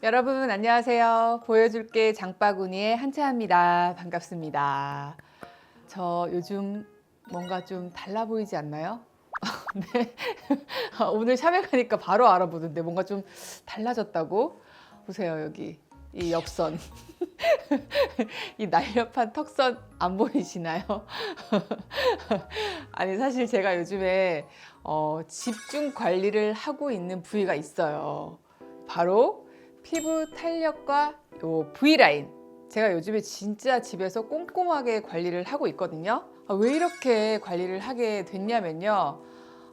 여러분 안녕하세요. 보여줄게 장바구니의 한채아입니다. 반갑습니다. 저 요즘 뭔가 좀 달라 보이지 않나요? 네. 오늘 샵에 가니까 바로 알아보던데 뭔가 좀 달라졌다고? 보세요 여기 이 옆선 이 날렵한 턱선 안 보이시나요? 아니 사실 제가 요즘에 어, 집중 관리를 하고 있는 부위가 있어요. 바로 피부 탄력과 요 V라인. 제가 요즘에 진짜 집에서 꼼꼼하게 관리를 하고 있거든요. 아, 왜 이렇게 관리를 하게 됐냐면요.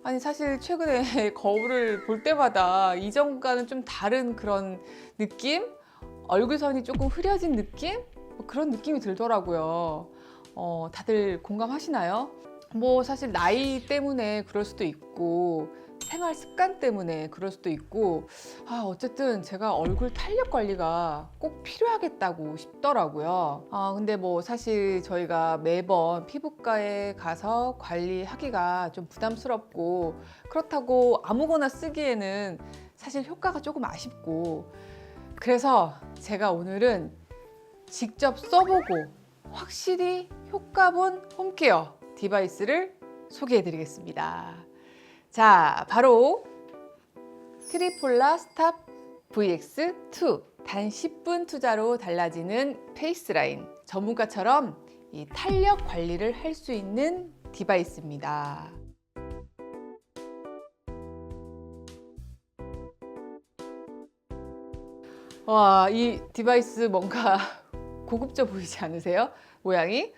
아니 사실 최근에 거울을 볼 때마다 이전과는 좀 다른 그런 느낌? 얼굴선이 조금 흐려진 느낌? 뭐 그런 느낌이 들더라고요. 어, 다들 공감하시나요? 뭐 사실 나이 때문에 그럴 수도 있고 생활 습관 때문에 그럴 수도 있고 아 어쨌든 제가 얼굴 탄력 관리가 꼭 필요하겠다고 싶더라고요. 아 근데 뭐 사실 저희가 매번 피부과에 가서 관리하기가 좀 부담스럽고 그렇다고 아무거나 쓰기에는 사실 효과가 조금 아쉽고 그래서 제가 오늘은 직접 써보고 확실히 효과 본 홈케어 디바이스를 소개해 드리겠습니다. 자, 바로 트리폴라 스탑 VX2 단 10분 투자로 달라지는 페이스라인 전문가처럼 이 탄력 관리를 할 수 있는 디바이스입니다. 와, 이 디바이스 뭔가 고급져 보이지 않으세요? 모양이?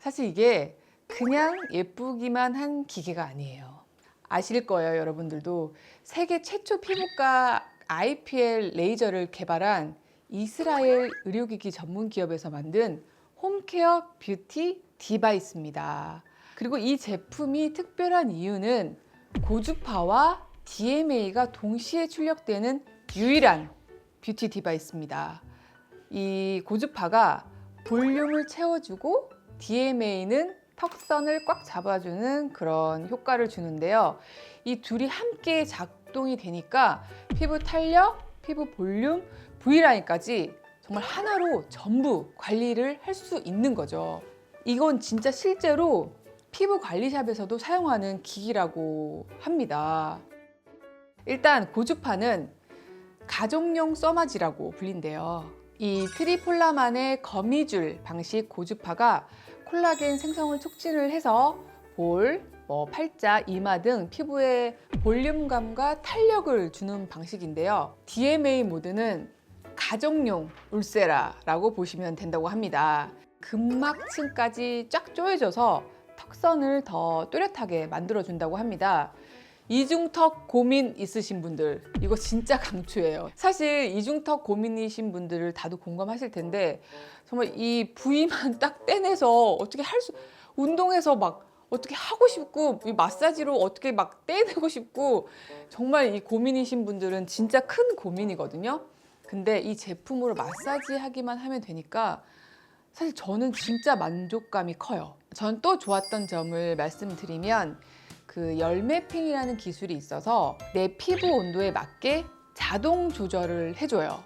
사실 이게 그냥 예쁘기만 한 기계가 아니에요. 아실 거예요, 여러분들도. 세계 최초 피부과 IPL 레이저를 개발한 이스라엘 의료기기 전문 기업에서 만든 홈케어 뷰티 디바이스입니다. 그리고 이 제품이 특별한 이유는 고주파와 DMA가 동시에 출력되는 유일한 뷰티 디바이스입니다. 이 고주파가 볼륨을 채워주고 DMA는 턱선을 꽉 잡아주는 그런 효과를 주는데요. 이 둘이 함께 작동이 되니까 피부 탄력, 피부 볼륨, V라인까지 정말 하나로 전부 관리를 할 수 있는 거죠. 이건 진짜 실제로 피부 관리샵에서도 사용하는 기기라고 합니다. 일단 고주파는 가정용 써마지라고 불린대요. 이 트리폴라만의 거미줄 방식 고주파가 콜라겐 생성을 촉진을 해서 볼, 뭐 팔자, 이마 등 피부에 볼륨감과 탄력을 주는 방식인데요. DMA 모드는 가정용 울세라라고 보시면 된다고 합니다. 근막층까지 쫙 조여져서 턱선을 더 또렷하게 만들어준다고 합니다. 이중턱 고민 있으신 분들 이거 진짜 강추예요. 사실 이중턱 고민이신 분들을 다도 공감하실 텐데 정말 이 부위만 딱 떼내서 어떻게 할 수 운동해서 막 어떻게 하고 싶고 이 마사지로 어떻게 막 떼내고 싶고 정말 이 고민이신 분들은 진짜 큰 고민이거든요. 근데 이 제품으로 마사지 하기만 하면 되니까 사실 저는 진짜 만족감이 커요. 전 또 좋았던 점을 말씀드리면 그 열매핑이라는 기술이 있어서 내 피부 온도에 맞게 자동 조절을 해줘요.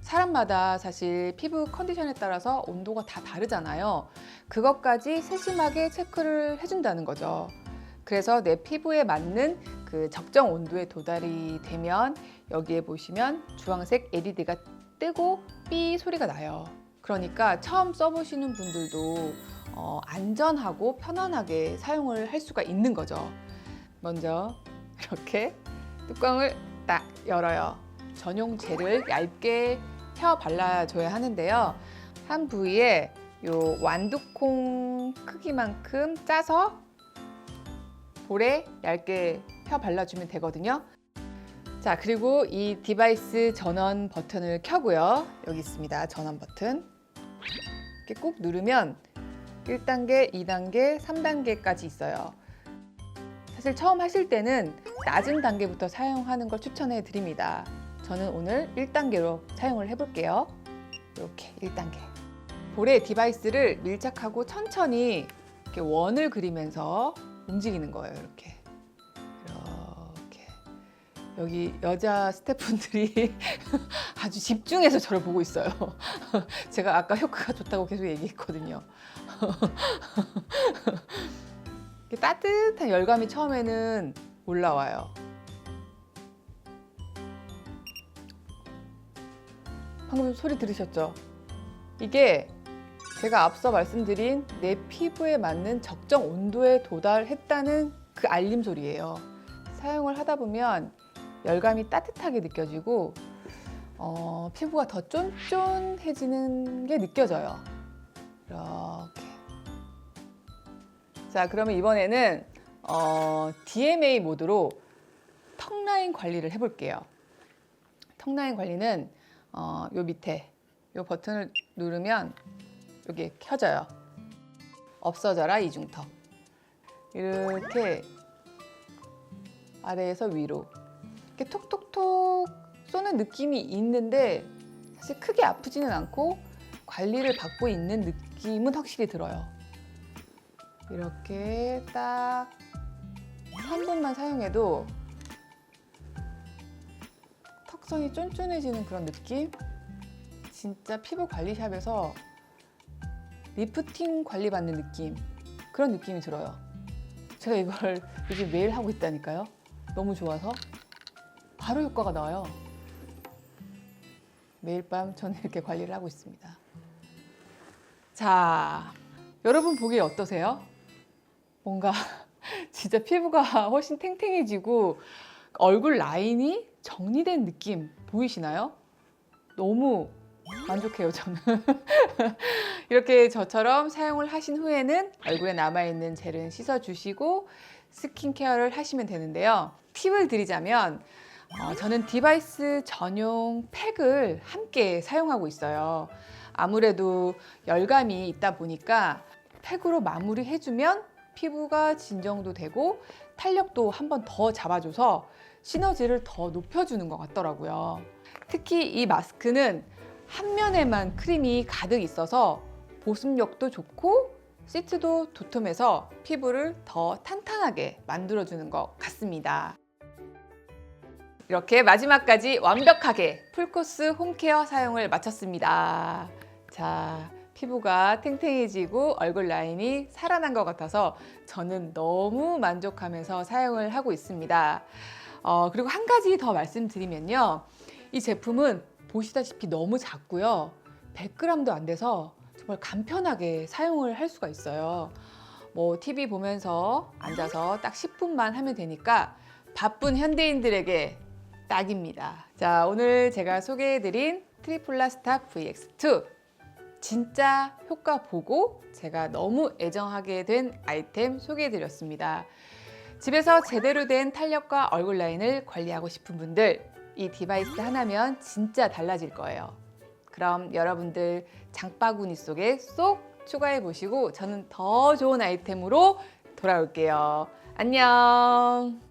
사람마다 사실 피부 컨디션에 따라서 온도가 다 다르잖아요. 그것까지 세심하게 체크를 해준다는 거죠. 그래서 내 피부에 맞는 그 적정 온도에 도달이 되면 여기에 보시면 주황색 LED가 뜨고 삐 소리가 나요. 그러니까 처음 써보시는 분들도 어, 안전하고 편안하게 사용을 할 수가 있는 거죠. 먼저 이렇게 뚜껑을 딱 열어요. 전용 젤을 얇게 펴 발라줘야 하는데요. 한 부위에 요 완두콩 크기만큼 짜서 볼에 얇게 펴 발라주면 되거든요. 자, 그리고 이 디바이스 전원 버튼을 켜고요. 여기 있습니다. 전원 버튼. 이렇게 꾹 누르면 1단계, 2단계, 3단계까지 있어요. 사실 처음 하실 때는 낮은 단계부터 사용하는 걸 추천해 드립니다. 저는 오늘 1단계로 사용을 해볼게요. 이렇게 1단계. 볼에 디바이스를 밀착하고 천천히 이렇게 원을 그리면서 움직이는 거예요. 이렇게. 여기 여자 스태프분들이 아주 집중해서 저를 보고 있어요. 제가 아까 효과가 좋다고 계속 얘기했거든요. 따뜻한 열감이 처음에는 올라와요. 방금 소리 들으셨죠? 이게 제가 앞서 말씀드린 내 피부에 맞는 적정 온도에 도달했다는 그 알림 소리예요. 사용을 하다 보면 열감이 따뜻하게 느껴지고 어, 피부가 더 쫀쫀해지는 게 느껴져요. 이렇게. 자, 그러면 이번에는 어, DMA 모드로 턱 라인 관리를 해볼게요. 턱 라인 관리는 어, 요 밑에 요 버튼을 누르면 여기 켜져요. 없어져라 이중턱. 이렇게 아래에서 위로 이렇게 톡톡톡 쏘는 느낌이 있는데 사실 크게 아프지는 않고 관리를 받고 있는 느낌은 확실히 들어요. 이렇게 딱 3분만 사용해도 턱선이 쫀쫀해지는 그런 느낌? 진짜 피부 관리샵에서 리프팅 관리 받는 느낌 그런 느낌이 들어요. 제가 이걸 요즘 매일 하고 있다니까요. 너무 좋아서 바로 효과가 나와요. 매일 밤 저는 이렇게 관리를 하고 있습니다. 자, 여러분 보기에 어떠세요? 뭔가 진짜 피부가 훨씬 탱탱해지고 얼굴 라인이 정리된 느낌 보이시나요? 너무 만족해요, 저는. 이렇게 저처럼 사용을 하신 후에는 얼굴에 남아있는 젤은 씻어주시고 스킨케어를 하시면 되는데요. 팁을 드리자면 어, 저는 디바이스 전용 팩을 함께 사용하고 있어요. 아무래도 열감이 있다 보니까 팩으로 마무리해주면 피부가 진정도 되고 탄력도 한 번 더 잡아줘서 시너지를 더 높여주는 것 같더라고요. 특히 이 마스크는 한 면에만 크림이 가득 있어서 보습력도 좋고 시트도 도톰해서 피부를 더 탄탄하게 만들어주는 것 같습니다. 이렇게 마지막까지 완벽하게 풀코스 홈케어 사용을 마쳤습니다. 자, 피부가 탱탱해지고 얼굴 라인이 살아난 것 같아서 저는 너무 만족하면서 사용을 하고 있습니다. 어, 그리고 한 가지 더 말씀드리면요. 이 제품은 보시다시피 너무 작고요. 100g도 안 돼서 정말 간편하게 사용을 할 수가 있어요. 뭐 TV 보면서 앉아서 딱 10분만 하면 되니까 바쁜 현대인들에게 딱입니다. 자, 오늘 제가 소개해드린 트리플라스타 VX2 진짜 효과 보고 제가 너무 애정하게 된 아이템 소개해드렸습니다. 집에서 제대로 된 탄력과 얼굴 라인을 관리하고 싶은 분들 이 디바이스 하나면 진짜 달라질 거예요. 그럼 여러분들 장바구니 속에 쏙 추가해 보시고 저는 더 좋은 아이템으로 돌아올게요. 안녕.